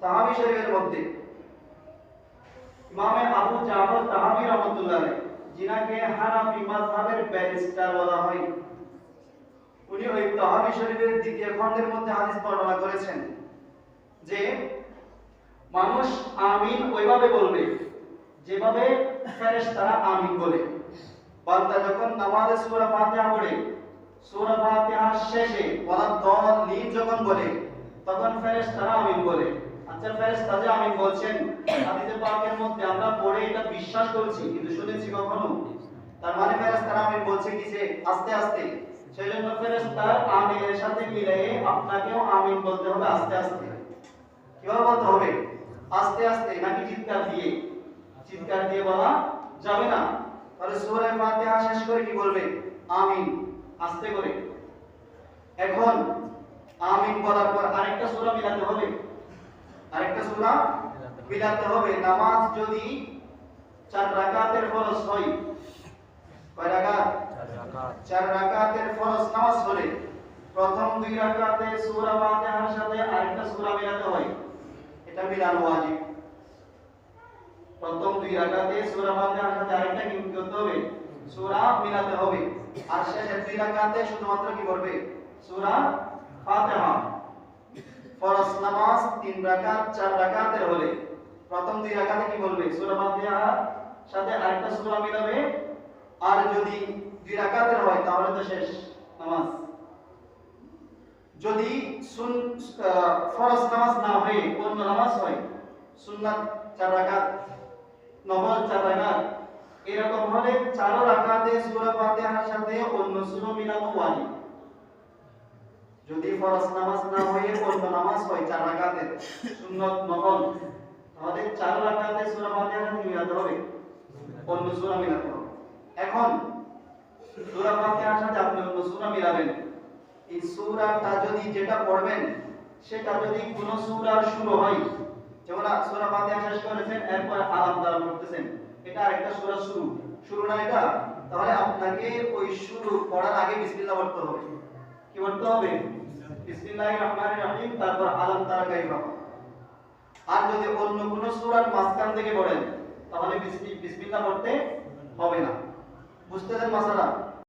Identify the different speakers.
Speaker 1: তাহাবি শরীফের মধ্যে। ইমামে আবু জাফর তাহাবি রহমতুল্লাহ যিনাকে হানাফি মাযহাবের ব্যারিস্টার বলা হয়। উনি ওই তাহাবি শরীফের দ্বিতীয় খণ্ডের মধ্যে হাদিস বর্ণনা করেছেন যে, মানুষ আমিন ওইভাবে বলবে যেভাবে ফেরেশতারা আমিন বলে। বান্দা যখন নামাজে সূরা ফাতিহা পড়ে, সূরা শেষে, ওয়ালা দলিন যখন বলে, তখন ফেরেশতারা আমিন বলে। আচ্ছা ফেরেশতা যে আমিন বলছেন হাদিসে পাকের মধ্যে আমরা পড়ে এটা বিশ্বাস করছি, কিন্তু শুনেছি কখনো? তার মানে ফেরেশতারা আমিন বলছে কি যে আস্তে আস্তে। সেই জন্য ফেরেশতার আমিনের সাথে মিলে আপনাকেও আমিন বলতে হবে আস্তে আস্তে। কীভাবে বলতে হবে? আস্তে আস্তে, নাকি চিৎকার দিয়ে? চিৎকার দিয়ে বলা যাবে না। তাহলে সূরা ফাতিহা শেষ করে কি বলবে? আমিন, আস্তে করে। এখন আমিন বলার পর আরেকটা সূরা মিলাতে হবে। আরেকটা সূরা মিলাতে হবে নামাজ যদি চার রাকাতের ফরজ হয়। কয় রাকাত? চার রাকাতের ফরজ নামাজ হলে প্রথম দুই রাকাতে সূরা ফাতিহার সাথে আরেকটা সূরা মিলাতে হয়। এটা মিলানো ওয়াজিব। প্রথম দুই রাকাতে সূরা ফাতিহার সাথে আরেকটা কি করতে হবে? সূরা মিলাতে হবে। আর শেষের দুই রাকাতে শুধুমাত্র কি করবে? সূরা ফাতিহা। ফরজ নামাজ তিন রাকাত, চার রাকাতের হলে। প্রথম দুই রাকাতে কি বলবে? সূরা ফাতিহার সাথে আরেকটা সূরা মিলাবে। আর যদি দুই রাকাতের হয়, তাহলে তো শেষ নামাজ। যদি সুন ফরজ নামাজ না হয়ে অন্য নামাজ হয়, সুন্নাত চার রাকাত, নফল চার রাকাত, এরকম হলে চার রাকাতে সূরা ফাতিহার সাথে অন্য সূরা মিলানো ওয়াজিব। যদি ফরজ নামাজ না হয়ে অন্য নামাজ হয় চার রাকাতের সুন্নত নফল। তাহলে চার রাকাতে সূরা সাথে মিলাতে হবে? অন্য সূরা মিলাতে হবে। এখন, সূরা ফাতিহার সাথে আপনি অন্য সূরা মিলাবেন। এই সূরাটা যদি যেটা পড়বেন, সেটা যদি কোন সূরার শুরু হয়, যেমন সূরা ফাতিহা শেষ করেছেন, এরপর আলাম দ্বারা পড়তেছেন এটা আরেকটা সূরা শুরু। শুরু না এটা? তাহলে আপনাকে ওই শুরু পড়ার আগে বিসমিল্লাহ পড়তে হবে। কি বলতে হবে? বিসমিল্লাহির রহমানির রহিম, তারপর আলম তারা কাইফা আর যদি অন্য কোন সূরার মাঝখান থেকে পড়েন, তাহলে বিসমি- বিসমিল্লাহ পড়তে হবে না। বুঝতেছেন মাসালা?